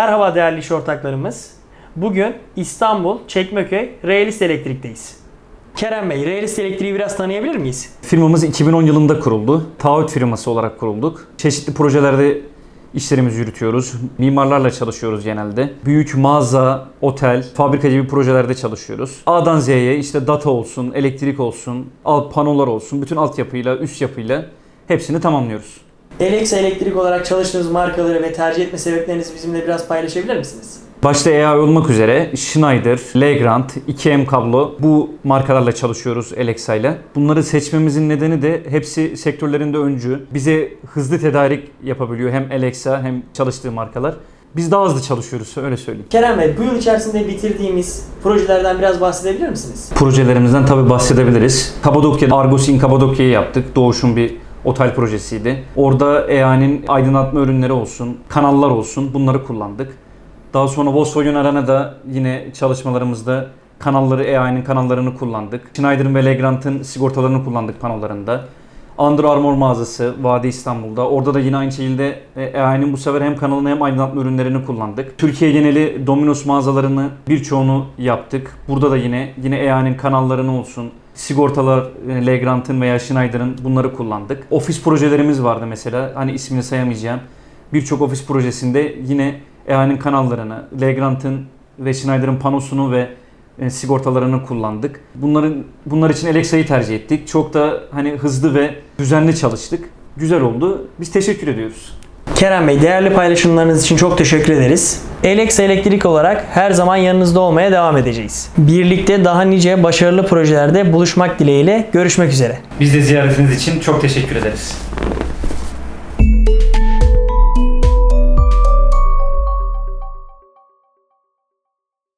Merhaba değerli iş ortaklarımız. Bugün İstanbul Çekmeköy Realist Elektrik'teyiz. Kerem Bey, Realist Elektrik'i biraz tanıyabilir miyiz? Firmamız 2010 yılında kuruldu. Taahhüt firması olarak kurulduk. Çeşitli projelerde işlerimizi yürütüyoruz. Mimarlarla çalışıyoruz genelde. Büyük mağaza, otel, fabrika gibi projelerde çalışıyoruz. A'dan Z'ye işte data olsun, elektrik olsun, panolar olsun, bütün altyapıyla, üst yapıyla hepsini tamamlıyoruz. Alexa Elektrik olarak çalıştığınız markaları ve tercih etme sebeplerinizi bizimle biraz paylaşabilir misiniz? Başta AI olmak üzere Schneider, Legrand, 2M kablo bu markalarla çalışıyoruz Alexa ile. Bunları seçmemizin nedeni de hepsi sektörlerinde öncü. Bize hızlı tedarik yapabiliyor hem Alexa hem çalıştığı markalar. Biz daha hızlı çalışıyoruz öyle söyleyeyim. Kerem Bey, bu yıl içerisinde bitirdiğimiz projelerden biraz bahsedebilir misiniz? Projelerimizden tabi bahsedebiliriz. Kapadokya, Argos in Kapadokya'yı yaptık. Doğuş'un bir otel projesiydi. Orada EA'nin aydınlatma ürünleri olsun, kanallar olsun bunları kullandık. Daha sonra Volkswagen Arena'da yine çalışmalarımızda kanalları, EA'nin kanallarını kullandık. Schneider'ın ve Legrand'ın sigortalarını kullandık panolarında. Under Armour mağazası Vadi İstanbul'da. Orada da yine aynı şekilde EA'nin bu sefer hem kanalını hem aydınlatma ürünlerini kullandık. Türkiye geneli Domino's mağazalarını birçoğunu yaptık. Burada da yine yine EA'nin kanallarını olsun, sigortalar e, Legrand'ın veya Schneider'ın bunları kullandık. Ofis projelerimiz vardı mesela. Hani ismini sayamayacağım. Birçok ofis projesinde yine EA'nin kanallarını, Legrand'ın ve Schneider'ın panosunu ve sigortalarını kullandık. Bunların bunlar için Alexa'yı tercih ettik. Çok da hani hızlı ve düzenli çalıştık. Güzel oldu. Biz teşekkür ediyoruz. Kerem Bey, değerli paylaşımlarınız için çok teşekkür ederiz. Alexa Elektrik olarak her zaman yanınızda olmaya devam edeceğiz. Birlikte daha nice başarılı projelerde buluşmak dileğiyle görüşmek üzere. Biz de ziyaretiniz için çok teşekkür ederiz.